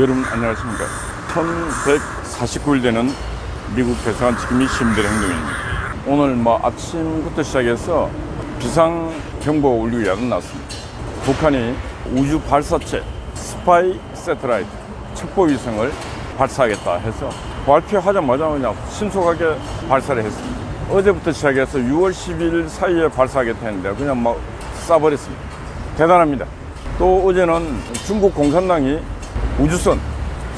여러분 안녕하십니까? 1149일 되는 미국 대사관 지킴이 시민들의 행동입니다. 오늘 뭐 아침부터 시작해서 비상경보가 울리고 야단났습니다. 북한이 우주 발사체 스파이 세트라이트 첩보위성을 발사하겠다 해서 발표하자마자 그냥 신속하게 발사를 했습니다. 어제부터 시작해서 6월 10일 사이에 발사하겠다 했는데 그냥 막 쏴버렸습니다. 대단합니다. 또 어제는 중국 공산당이 우주선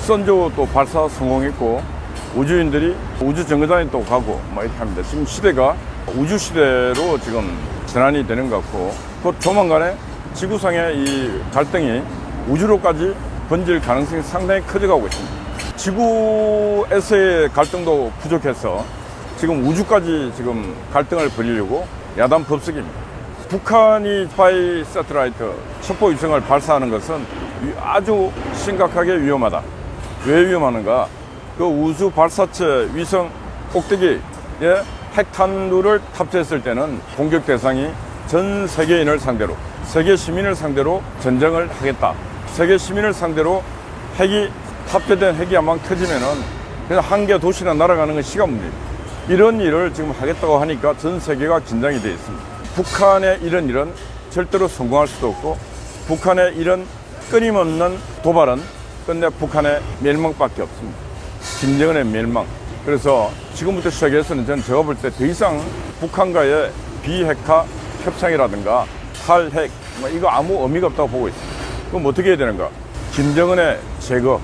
선조 또 발사 성공했고 우주인들이 우주 정거장에 또 가고 막 이렇게 합니다. 지금 시대가 우주 시대로 지금 전환이 되는 것 같고 또 조만간에 지구상의 이 갈등이 우주로까지 번질 가능성이 상당히 커져가고 있습니다. 지구에서의 갈등도 부족해서 지금 우주까지 지금 갈등을 벌이려고 야단 법석입니다. 북한이 스파이 세트라이트 첩보 위성을 발사하는 것은 위- 아주 심각하게 위험하다. 왜 위험하는가? 그 우주 발사체 위성 꼭대기에 핵탄두를 탑재했을 때는 공격 대상이 전 세계인을 상대로 세계 시민을 상대로 전쟁을 하겠다. 세계 시민을 상대로 핵이 탑재된 핵이 한방 터지면은 그냥 한 개 도시나 날아가는 건 시간 문제입니다. 이런 일을 지금 하겠다고 하니까 전 세계가 긴장이 되어 있습니다. 북한의 이런 일은 절대로 성공할 수도 없고 북한의 이런 끊임없는 도발은 끝내 북한의 멸망밖에 없습니다. 김정은의 멸망. 그래서 지금부터 시작해서는 저는 제가 볼 때 더 이상 북한과의 비핵화 협상이라든가 탈핵 뭐 이거 아무 의미가 없다고 보고 있습니다. 그럼 어떻게 해야 되는가? 김정은의 제거,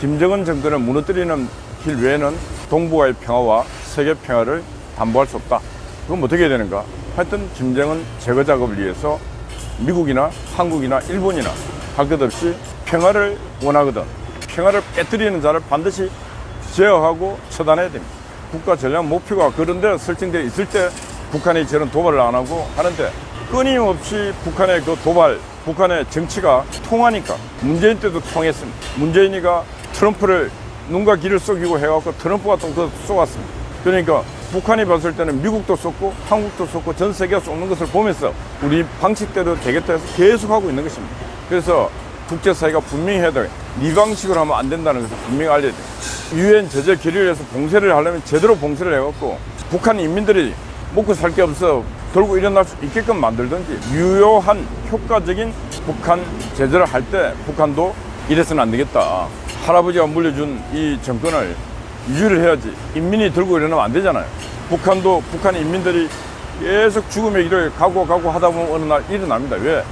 김정은 정권을 무너뜨리는 길 외에는 동북아의 평화와 세계 평화를 담보할 수 없다. 그럼 어떻게 해야 되는가? 하여튼 김정은 제거 작업을 위해서 미국이나 한국이나 일본이나 할 것 없이 평화를 원하거든 평화를 깨뜨리는 자를 반드시 제어하고 처단해야 됩니다. 국가 전략 목표가 그런 데 설정되어 있을 때 북한이 저런 도발을 안 하고 하는데 끊임없이 북한의 그 도발, 북한의 정치가 통하니까 문재인 때도 통했습니다. 문재인이가 트럼프를 눈과 귀를 쏘기고 해갖고 트럼프가 또 그 쏘았습니다. 그러니까 북한이 봤을 때는 미국도 쏘고 한국도 쏘고 전 세계가 쏘는 것을 보면서 우리 방식대로 되겠다 해서 계속 하고 있는 것입니다. 그래서 국제사회가 분명히 해야 돼. 네 방식으로 하면 안 된다는 것을 분명히 알려야 돼. 유엔 제재 결의에서 봉쇄를 하려면 제대로 봉쇄를 해갖고 북한 인민들이 먹고 살 게 없어 돌고 일어날 수 있게끔 만들든지 유효한 효과적인 북한 제재를 할 때 북한도 이래서는 안 되겠다. 할아버지가 물려준 이 정권을 유지를 해야지. 인민이 들고 일어나면 안 되잖아요. 북한도 북한 인민들이 계속 죽음의 길을 가고 가고 하다 보면 어느 날 일어납니다. 왜?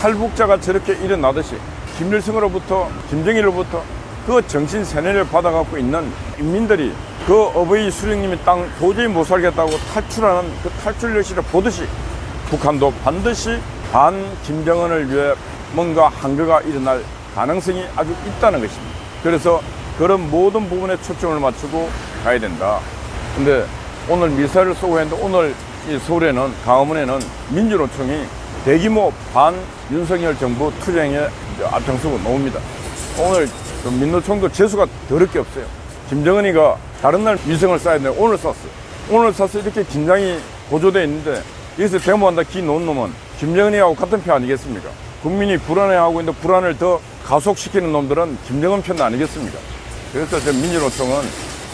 탈북자가 저렇게 일어나듯이 김일성으로부터 김정일로부터 그 정신 세뇌를 받아갖고 있는 인민들이 그 어버이 수령님이 땅 도저히 못 살겠다고 탈출하는 그 탈출 여시를 보듯이 북한도 반드시 반 김정은을 위해 뭔가 한계가 일어날 가능성이 아주 있다는 것입니다. 그래서 그런 모든 부분에 초점을 맞추고 가야 된다. 근데 오늘 미사일을 쏘고 했는데 오늘 이 서울에는 강화문에는 민주노총이 대규모 반 윤석열 정부 투쟁에 앞장서고 나옵니다. 오늘 그 민노총도 재수가 더럽게 없어요. 김정은이가 다른 날 위성을 쏴야 되는데 오늘 쐈어요. 오늘 쏴서 이렇게 긴장이 고조돼 있는데 여기서 데모한다 기 놓은 놈은 김정은이하고 같은 편 아니겠습니까? 국민이 불안해하고 있는데 불안을 더 가속시키는 놈들은 김정은 편 아니겠습니까? 그래서 저 민주노총은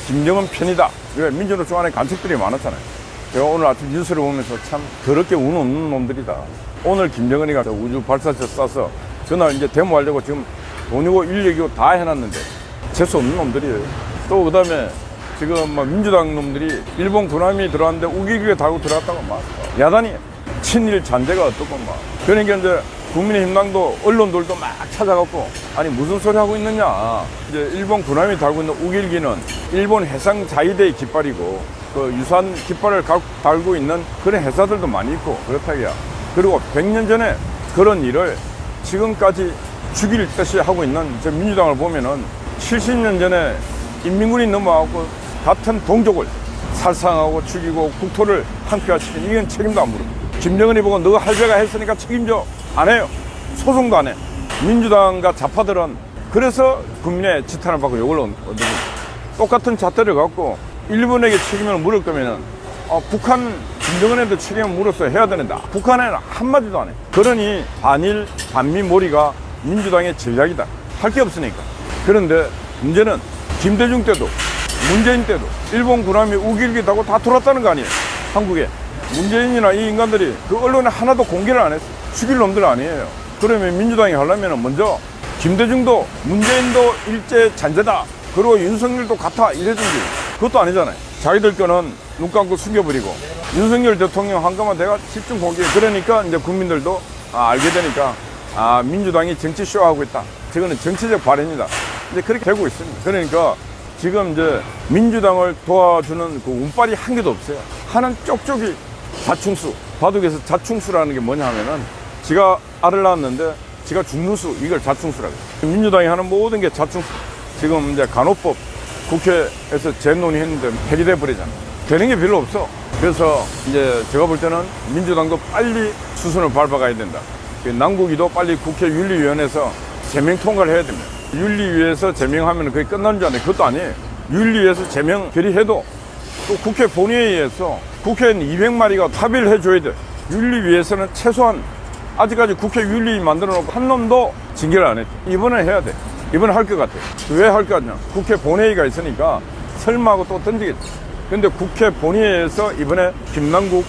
김정은 편이다. 왜 민주노총 안에 간첩들이 많았잖아요. 제가 오늘 아침 뉴스를 보면서 참 더럽게 운 없는 놈들이다. 오늘 김정은이가 저 우주 발사체 쏴서 그날 이제 데모하려고 지금 돈이고 인력이고 다 해놨는데 재수 없는 놈들이에요. 또 그다음에 지금 막 민주당 놈들이 일본 군함이 들어왔는데 우기기에 달고 들어갔다고 막 야단이 친일 잔재가 어떻고 막 그러니까 이제 국민의힘당도 언론들도 막 찾아갖고 아니 무슨 소리 하고 있느냐 이제 일본 군함이 달고 있는 우길기는 일본 해상 자위대의 깃발이고 그 유사한 깃발을 가- 달고 있는 그런 회사들도 많이 있고 그렇다기야 그리고 100년 전에 그런 일을 지금까지 죽일 듯이 하고 있는 저 민주당을 보면은 70년 전에 인민군이 넘어와갖고 같은 동족을 살상하고 죽이고 국토를 한패화시킨 이건 책임도 안 물어. 김정은이 보고 너가 할배가 했으니까 책임져. 안 해요. 소송도 안 해. 민주당과 좌파들은 그래서 국민의 지탄을 받고 욕을 얻는 거예요. 똑같은 잣대를 갖고 일본에게 책임을 물을 거면은 어, 북한 김정은에도 책임을 물어서 해야 되는데 북한에는 한마디도 안 해. 그러니 반일 반미 몰이가 민주당의 전략이다. 할 게 없으니까. 그런데 문제는 김대중 때도 문재인 때도 일본 군함이 우길기 타고 다 돌았다는 거 아니에요 한국에 문재인이나 이 인간들이 그 언론에 하나도 공개를 안 했어요 죽일 놈들 아니에요. 그러면 민주당이 하려면 먼저 김대중도 문재인도 일제 잔재다. 그리고 윤석열도 같아. 이래든지. 그것도 아니잖아요. 자기들 거는 눈 감고 숨겨버리고. 윤석열 대통령 한 것만 내가 집중 공개 그러니까 이제 국민들도 아, 알게 되니까 아 민주당이 정치 쇼하고 있다. 저거는 정치적 발언이다. 이제 그렇게 되고 있습니다. 그러니까 지금 이제 민주당을 도와주는 그 운빨이 한 개도 없어요. 하는 쪽쪽이 자충수. 바둑에서 자충수라는 게 뭐냐 하면은 지가 알을 낳았는데 지가 죽는 수 이걸 자충수라고. 민주당이 하는 모든 게 자충수. 지금 이제 간호법 국회에서 재논의했는데 폐기돼 버리잖아. 되는 게 별로 없어. 그래서 이제 제가 볼 때는 민주당도 빨리 수순을 밟아가야 된다. 그 남국이도 빨리 국회 윤리위원회에서 제명 통과를 해야 됩니다. 윤리위에서 제명하면 그게 끝나는 줄 아는데 그것도 아니에요. 윤리위에서 제명 결의해도 또 국회 본회의에서 국회의원 200마리가 합의를 해줘야 돼. 윤리위에서는 최소한 아직까지 국회 윤리 만들어 놓고 한 놈도 징계를 안 했죠. 이번에 해야 돼. 이번에 할 것 같아. 왜 할 것 같냐. 국회 본회의가 있으니까 설마 하고 또 던지겠지. 근데 국회 본회의에서 이번에 김남국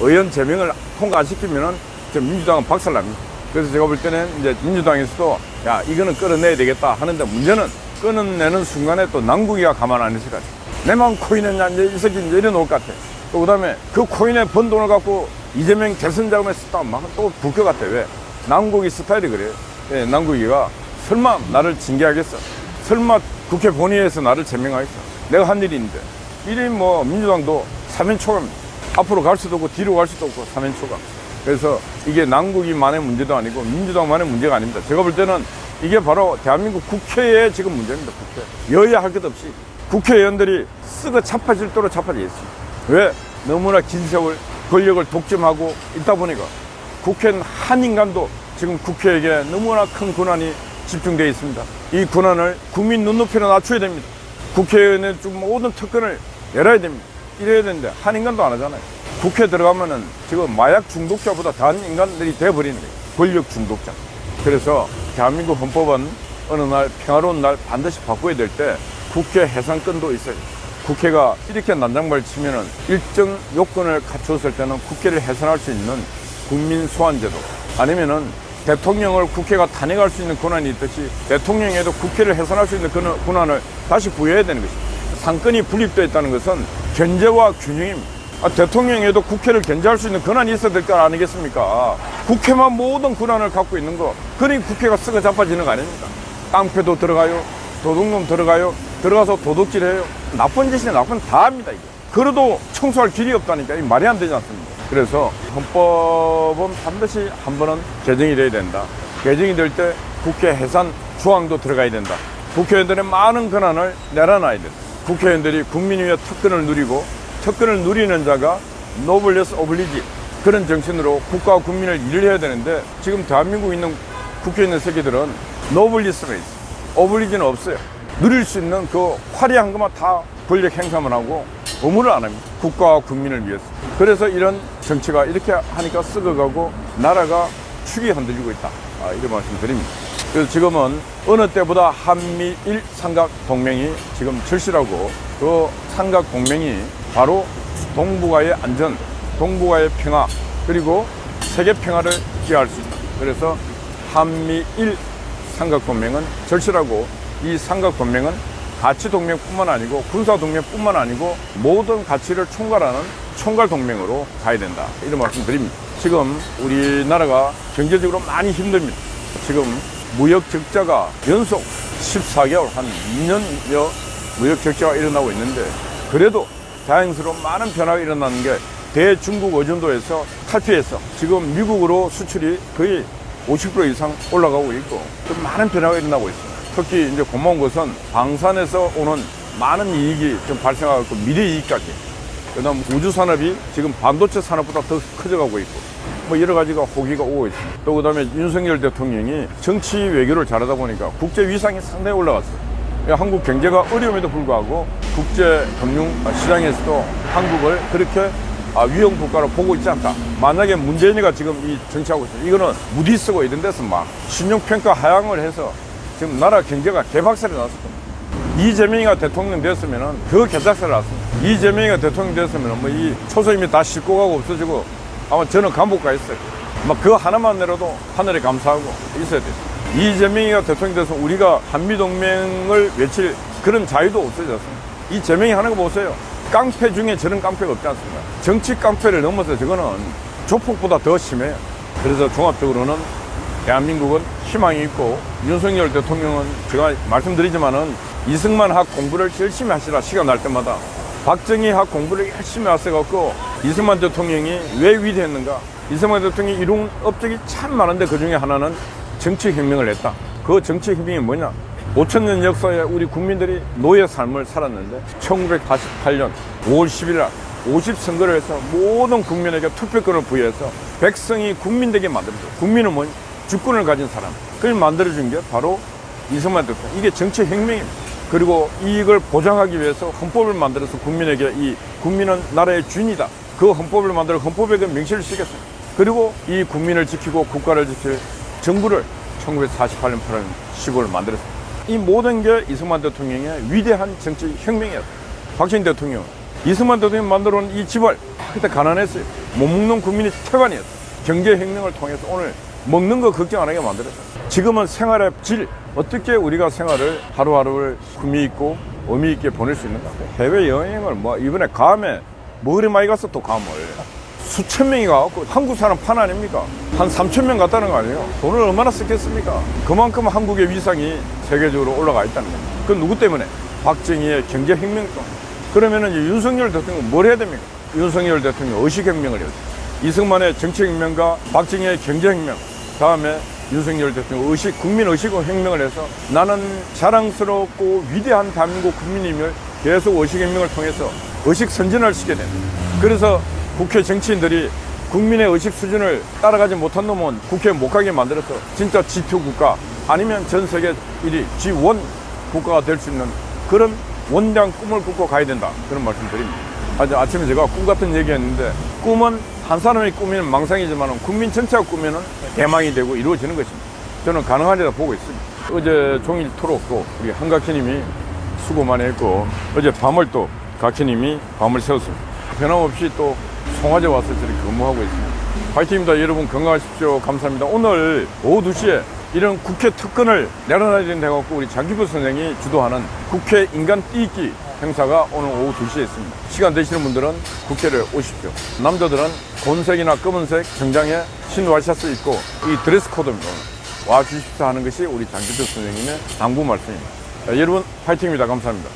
의원 제명을 통과 안 시키면은 저 민주당은 박살 납니다. 그래서 제가 볼 때는 이제 민주당에서도 야, 이거는 끌어내야 되겠다 하는데 문제는 끊어내는 순간에 또 남국이가 가만 안 있을 것 같아. 내만 코인했냐, 이제 이 새끼 이래놓을 것 같아. 또 그다음에 그 코인에 번 돈을 갖고 이재명 대선 자금에 썼다 막또 불것 같아. 왜? 남국이 스타일이 그래요. 예, 남국이가 설마 나를 징계하겠어? 설마 국회 본회의에서 나를 제명하겠어? 내가 한 일이 있는데. 이리 뭐 민주당도 사면 초감 앞으로 갈 수도 없고 뒤로 갈 수도 없고 사면 초감. 그래서 이게 남국이만의 문제도 아니고 민주당만의 문제가 아닙니다. 제가 볼 때는 이게 바로 대한민국 국회의 지금 문제입니다. 국회. 여야 할 것 없이 국회의원들이 쓰고 자빠질도록 자빠져 있습니다. 왜? 너무나 긴 세월 권력을 독점하고 있다 보니까 국회는 한 인간도 지금 국회에게 너무나 큰 권한이 집중되어 있습니다. 이 권한을 국민 눈높이로 낮춰야 됩니다. 국회의원의 좀 모든 특권을 열어야 됩니다. 이래야 되는데 한 인간도 안 하잖아요. 국회 들어가면은 지금 마약 중독자보다 다른 인간들이 돼버리는 거예요. 권력 중독자. 그래서 대한민국 헌법은 어느 날 평화로운 날 반드시 바꿔야 될 때 국회 해산권도 있어요. 국회가 이렇게 난장발 치면은 일정 요건을 갖추었을 때는 국회를 해산할 수 있는 국민 소환제도 아니면은 대통령을 국회가 탄핵할 수 있는 권한이 있듯이 대통령에도 국회를 해산할 수 있는 그런 권한을 다시 부여해야 되는 것입니다. 상권이 분립되어 있다는 것은 견제와 균형입니다. 아, 대통령에도 국회를 견제할 수 있는 권한이 있어야 될 거 아니겠습니까? 국회만 모든 권한을 갖고 있는 거, 그러니 국회가 썩어 자빠지는 거 아닙니까? 깡패도 들어가요, 도둑놈 들어가요, 들어가서 도둑질 해요. 나쁜 짓이 나쁜 다 합니다, 이게. 그래도 청소할 길이 없다니까, 이 말이 안 되지 않습니까? 그래서 헌법은 반드시 한 번은 개정이 돼야 된다. 개정이 될 때 국회 해산 조항도 들어가야 된다. 국회의원들의 많은 권한을 내려놔야 된다. 국회의원들이 국민위의 특권을 누리고 특권을 누리는 자가 노블레스 오블리지 그런 정신으로 국가와 국민을 일을 해야 되는데 지금 대한민국에 있는 국회에 있는 새끼들은 노블리스가 있 어 오블리지는 없어요. 누릴 수 있는 그 화려한 것만 다 권력 행사만 하고 의무를 안 합니다. 국가와 국민을 위해서. 그래서 이런 정치가 이렇게 하니까 썩어가고 나라가 축이 흔들리고 있다. 아, 이런 말씀 드립니다. 그래서 지금은 어느 때보다 한미일 삼각 동맹이 지금 절실하고 그 삼각 동맹이 바로 동북아의 안전, 동북아의 평화, 그리고 세계 평화를 기할 수 있다. 그래서 한미일 삼각 동맹은 절실하고 이 삼각 동맹은 가치 동맹뿐만 아니고 군사 동맹뿐만 아니고 모든 가치를 총괄하는 총괄 동맹으로 가야 된다. 이런 말씀 드립니다. 지금 우리나라가 경제적으로 많이 힘듭니다. 지금 무역 적자가 연속 14개월, 한 2년여 무역 적자가 일어나고 있는데 그래도 다행스러운 많은 변화가 일어나는 게 대중국 의존도에서 탈피해서 지금 미국으로 수출이 거의 50% 이상 올라가고 있고 좀 많은 변화가 일어나고 있습니다. 특히 이제 고마운 것은 방산에서 오는 많은 이익이 좀 발생하고 있고 미래 이익까지 그다음 우주 산업이 지금 반도체 산업보다 더 커져가고 있고 뭐 여러 가지가 호기가 오고 있습니다. 또 그다음에 윤석열 대통령이 정치 외교를 잘하다 보니까 국제 위상이 상당히 올라갔어요. 한국 경제가 어려움에도 불구하고 국제 금융 시장에서도 한국을 그렇게 아, 위험 국가로 보고 있지 않다. 만약에 문재인이가 지금 이 정치하고 있어. 이거는 무디 쓰고 이런 데서 막 신용평가 하향을 해서 지금 나라 경제가 개박살이 났을 겁니다. 이재명이가 대통령 됐으면은 더 개박살이 났습니다. 이재명이가 대통령 됐으면은 뭐 이 초소임이 다 싣고 가고 없어지고 아마 저는 감옥 가 있어요. 막 그 하나만으로도 하늘에 감사하고 있어야 돼요. 이재명이가 대통령 돼서 우리가 한미동맹을 외칠 그런 자유도 없어졌습니다. 이 재명이 하는 거 보세요. 깡패 중에 저런 깡패가 없지 않습니까? 정치 깡패를 넘어서 저거는 조폭보다 더 심해요. 그래서 종합적으로는 대한민국은 희망이 있고 윤석열 대통령은 제가 말씀드리지만은 이승만 학 공부를 열심히 하시라 시간 날 때마다 박정희 학 공부를 열심히 하셔갖고 이승만 대통령이 왜 위대했는가 이승만 대통령이 이룬 업적이 참 많은데 그 중에 하나는 정치혁명을 했다 그 정치혁명이 뭐냐 5천 년 역사에 우리 국민들이 노예 삶을 살았는데 1948년 5월 10일 날 50선거를 해서 모든 국민에게 투표권을 부여해서 백성이 국민되게 만들었죠. 국민은 뭐냐? 주권을 가진 사람. 그걸 만들어준 게 바로 이승만 대통령. 이게 정치 혁명입니다. 그리고 이걸 보장하기 위해서 헌법을 만들어서 국민에게 이 국민은 나라의 주인이다. 그 헌법을 만들어 헌법에 그 명시를 시켰습니다. 그리고 이 국민을 지키고 국가를 지킬 정부를 1948년 8월 15일 만들었습니다. 이 모든 게 이승만 대통령의 위대한 정치 혁명이었다. 박정희 대통령, 이승만 대통령이 만들어 놓은 이 집을 그때 가난했어요. 못 먹는 국민이 태반이었어요. 경제 혁명을 통해서 오늘 먹는 거 걱정 안 하게 만들었어요. 지금은 생활의 질, 어떻게 우리가 생활을 하루하루를 구미 있고 의미 있게 보낼 수 있는가? 해외 여행을 뭐 이번에 감에 뭐 그리 많이 갔어 또 감을. 수천 명이 가갖고 한국 사람 판 아닙니까? 한 3천 명 갔다는 거 아니에요? 돈을 얼마나 썼겠습니까? 그만큼 한국의 위상이 세계적으로 올라가 있다는 겁니다. 그건 누구 때문에? 박정희의 경제혁명 때문에. 그러면은 윤석열 대통령은 뭘 해야 됩니까? 윤석열 대통령 의식혁명을 해야 돼요. 이승만의 정치혁명과 박정희의 경제혁명, 다음에 윤석열 대통령 의식, 국민 의식 혁명을 해서 나는 자랑스럽고 위대한 대한민국 국민임을 계속 의식혁명을 통해서 의식 선진을 시켜야 됩니다. 그래서 국회 정치인들이 국민의 의식 수준을 따라가지 못한 놈은 국회에 못 가게 만들어서 진짜 지표 국가 아니면 전 세계 1위 G1 국가가 될 수 있는 그런 원대한 꿈을 꾸고 가야 된다. 그런 말씀 드립니다. 아주 아침에 제가 꿈 같은 얘기 했는데 꿈은 한 사람의 꿈이면 망상이지만 국민 전체가 꾸면은 대망이 되고 이루어지는 것입니다. 저는 가능하리라 보고 있습니다. 어제 종일토록 또 우리 한각희님이 수고 많이 했고 어제 밤을 또 각희님이 밤을 새웠습니다. 변함없이 또 송화제 와서 저렇게 근무하고 있습니다. 파이팅입니다. 여러분 건강하십시오. 감사합니다. 오늘 오후 2시에 이런 국회 특권을 내려놔야 된다 해갖고 우리 장기부 선생이 주도하는 국회 인간 띄기 행사가 오늘 오후 2시에 있습니다. 시간 되시는 분들은 국회를 오십시오. 남자들은 곤색이나 검은색 정장에 흰 와이셔츠 입고 이 드레스 코드입니다. 와 주십시오 하는 것이 우리 장기부 선생님의 당부 말씀입니다. 자, 여러분 파이팅입니다. 감사합니다.